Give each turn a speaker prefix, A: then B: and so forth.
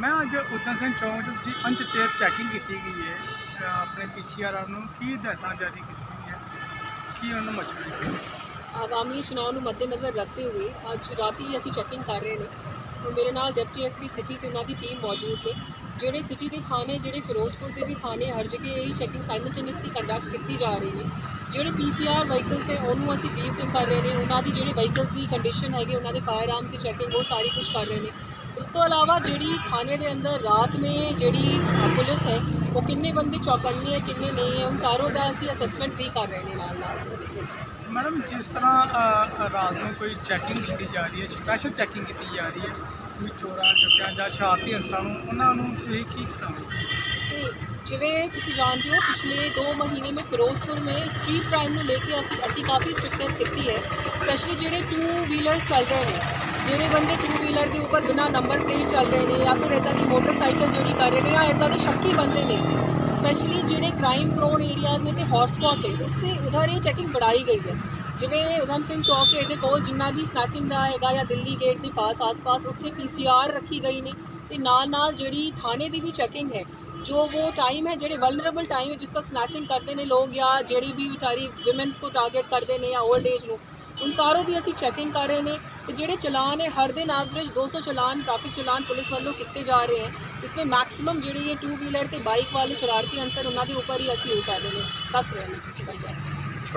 A: ਮੈਂ ਅੱਜ ਉਦਮ ਸਿੰਘ ਚੌਂਕ 'ਚ ਤੁਸੀਂ ਅਨਚੇਤ ਚੈਕਿੰਗ ਕੀਤੀ ਗਈ ਹੈ ਆਪਣੇ ਪੀਸੀਆਰ ਨੂੰ ਕੀ ਹਦਾਇਤਾਂ ਜਾਰੀ ਕੀਤੀਆਂ ਕੀ ਉਹਨਾਂ ਮਚਣਾ
B: ਆਗਾਮੀ ਚੁਣਾਵ ਨੂੰ ਮੱਦੇਨਜ਼ਰ ਰੱਖਦੇ ਹੋਏ ਅੱਜ ਰਾਤੀ ਅਸੀਂ ਚੈਕਿੰਗ ਕਰ ਰਹੇ ਨੇ। ਹੁਣ ਮੇਰੇ ਨਾਲ ਡਿਪਟੀ ਐਸਪੀ ਸਿਟੀ ਤੇ ਉਹਨਾਂ ਦੀ ਟੀਮ ਮੌਜੂਦ ਨੇ, ਜਿਹੜੇ ਸਿਟੀ ਦੇ ਥਾਣੇ, ਜਿਹੜੇ ਫਿਰੋਜ਼ਪੁਰ ਦੇ ਵੀ ਥਾਣੇ ਹਰ ਜਗ੍ਹਾ ਇਹ ਚੈਕਿੰਗ ਸਾਈਮਲਟੇਨੀਅਸਲੀ ਕੰਡਕਟ ਕੀਤੀ ਜਾ ਰਹੀ ਨੇ। ਜਿਹੜੇ ਪੀਸੀਆਰ ਵਹੀਕਲਸ ਹੈ ਉਹਨੂੰ ਅਸੀਂ ਬਰੀਫਿੰਗ ਕਰ ਰਹੇ ਨੇ। ਉਹਨਾਂ ਦੀ ਜਿਹੜੇ ਵਹੀਕਲਸ ਦੀ ਕੰਡੀਸ਼ਨ ਹੈਗੀ, ਉਹਨਾਂ ਦੇ ਫਾਇਰ ਆਰਮ ਦੀ ਚੈਕਿੰਗ ਉਹ ਸਾਰੀ ਕੁਝ ਕਰ ਰਹੇ ਨੇ। ਇਸ ਤੋਂ ਇਲਾਵਾ ਜਿਹੜੀ ਥਾਣੇ ਦੇ ਅੰਦਰ ਰਾਤ ਮੇ ਜਿਹੜੀ ਅ, ਪੁਲਿਸ ਹੈ ਉਹ ਕਿੰਨੇ ਬੰਦੇ ਚੌਕੰਨੇ ਹੈ ਕਿੰਨੇ ਨਹੀਂ ਹੈ ਉਨ ਸਾਰੋਂ ਦਾ ਅਸੀਂ ਅਸੈਸਮੈਂਟ ਵੀ ਕਰ ਰਹੇ ਨੇ ਨਾਲ ਨਾਲ
A: ਮੈਡਮ ਜਿਸ ਤਰ੍ਹਾਂ ਅ, ਰਾਤ ਨੂੰ ਕੋਈ ਚੈਕਿੰਗ ਕੀਤੀ ਜਾ ਰਹੀ ਹੈ ਸਪੈਸ਼ਲ ਚੈਕਿੰਗ ਕੀਤੀ ਜਾ ਰਹੀ ਹੈ ਕੋਈ ਚੋਰਾਂ ਚੱਕਿਆਂ ਜਾਂ ਸ਼ਰਾਰਤੀ ਅਨਸਰਾਂ ਨੂੰ ਉਹਨਾਂ ਨੂੰ ਤੁਸੀਂ ਕੀ ਸਮਝਦੇ
B: ਤੇ ਜਿਵੇਂ ਤੁਸੀਂ ਜਾਣਦੇ ਹੋ ਪਿਛਲੇ 2 ਮਹੀਨੇ में ਫਿਰੋਜ਼ਪੁਰ में स्ट्रीट क्राइम ਨੂੰ ਲੈ ਕੇ ਅਸੀਂ ਅਸੀਂ ਕਾਫੀ ਸਟ੍ਰਿਕਟਨੈਸ ਕੀਤੀ ਹੈ ਸਪੈਸ਼ਲੀ ਜਿਹੜੇ 2 ਵੀਲਰਸ ਚੱਲ ਰਹੇ ਨੇ ਜਿਹੜੇ ਬੰਦੇ ਟੂ ਵੀਲਰ ਦੇ ਉੱਪਰ ਬਿਨਾਂ ਨੰਬਰ ਪਲੇਟ ਚੱਲ ਰਹੇ ਨੇ ਜਾਂ ਫਿਰ ਇਦਾਂ ਦੀ ਮੋਟਰਸਾਈਕਲ ਜਿਹੜੀ ਕਰ ਰਹੇ ਨੇ, ਜਾਂ ਇਦਾਂ ਦੇ ਸ਼ੱਕੀ ਬੰਦੇ ਨੇ ਸਪੈਸ਼ਲੀ ਜਿਹੜੇ ਕ੍ਰਾਈਮ ਪ੍ਰੋਨ ਏਰੀਆਜ਼ ਨੇ ਤੇ ਹੌਟਸਪੌਟ ਨੇ ਉਸੇ ਉਧਰ ਇਹ ਚੈਕਿੰਗ ਬੜਾਈ ਗਈ ਹੈ। ਜਿਵੇਂ ਉਦਮ ਸਿੰਘ ਚੌਕ 'ਤੇ ਇਹਦੇ ਕੋਲ ਜਿੰਨਾ ਵੀ ਸਨੈਚਿੰਗ ਦਾ ਹੈਗਾ ਜਾਂ ਦਿੱਲੀ ਗੇਟ ਦੇ ਪਾਸ ਆਸ-ਪਾਸ, ਉੱਥੇ ਪੀਸੀਆਰ ਰੱਖੀ ਗਈ ਨੇ ਤੇ ਨਾਲ-ਨਾਲ ਜਿਹੜੀ ਥਾਣੇ ਦੀ ਵੀ ਚੈਕਿੰਗ ਹੈ, ਜੋ ਉਹ ਟਾਈਮ ਹੈ, ਜਿਹੜੇ ਵਲਨਰੇਬਲ ਟਾਈਮ ਹੈ, ਜਿਸ ਵਕਤ ਸਨੈਚਿੰਗ ਕਰਦੇ ਨੇ ਲੋਕ ਜਾਂ ਜਿਹੜੀ ਵੀ ਵਿਚਾਰੀ ਔਮਨ ਕੋ ਟਾਰਗੇਟ ਕਰਦੇ ਨੇ ਜਾਂ 올ਡ ਏਜ ਨੂੰ ਉਨ ਸਾਰੋਂ ਦੀ ਅਸੀਂ ਚੈਕਿੰਗ ਕਰ ਰਹੇ ਨੇ ਤੇ ਜਿਹੜੇ ਚਲਾਨ ਹੈ ਹਰ ਦਿਨ average 200 challan traffic challan police ਵੱਲੋਂ ਕੀਤੇ ਜਾ ਰਹੇ ਹੈ, ਜਿਸ ਵਿੱਚ ਮੈਕਸਿਮਮ ਜਿਹੜੀ ਇਹ ਟੂ ਵੀਲਰ ਤੇ ਬਾਈਕ ਵਾਲੇ ਸ਼ਰਾਰਤੀ ਅਨਸਰ ਉਹਨਾਂ ਦੇ ਉੱਪਰ ਹੀ ਅਸੀਂ ਉਹ ਕਰ ਰਹੇ ਨੇ। ਦੱਸ ਰਹੇ ਨੇ ਜੀ ਪੰਚਾਇਤ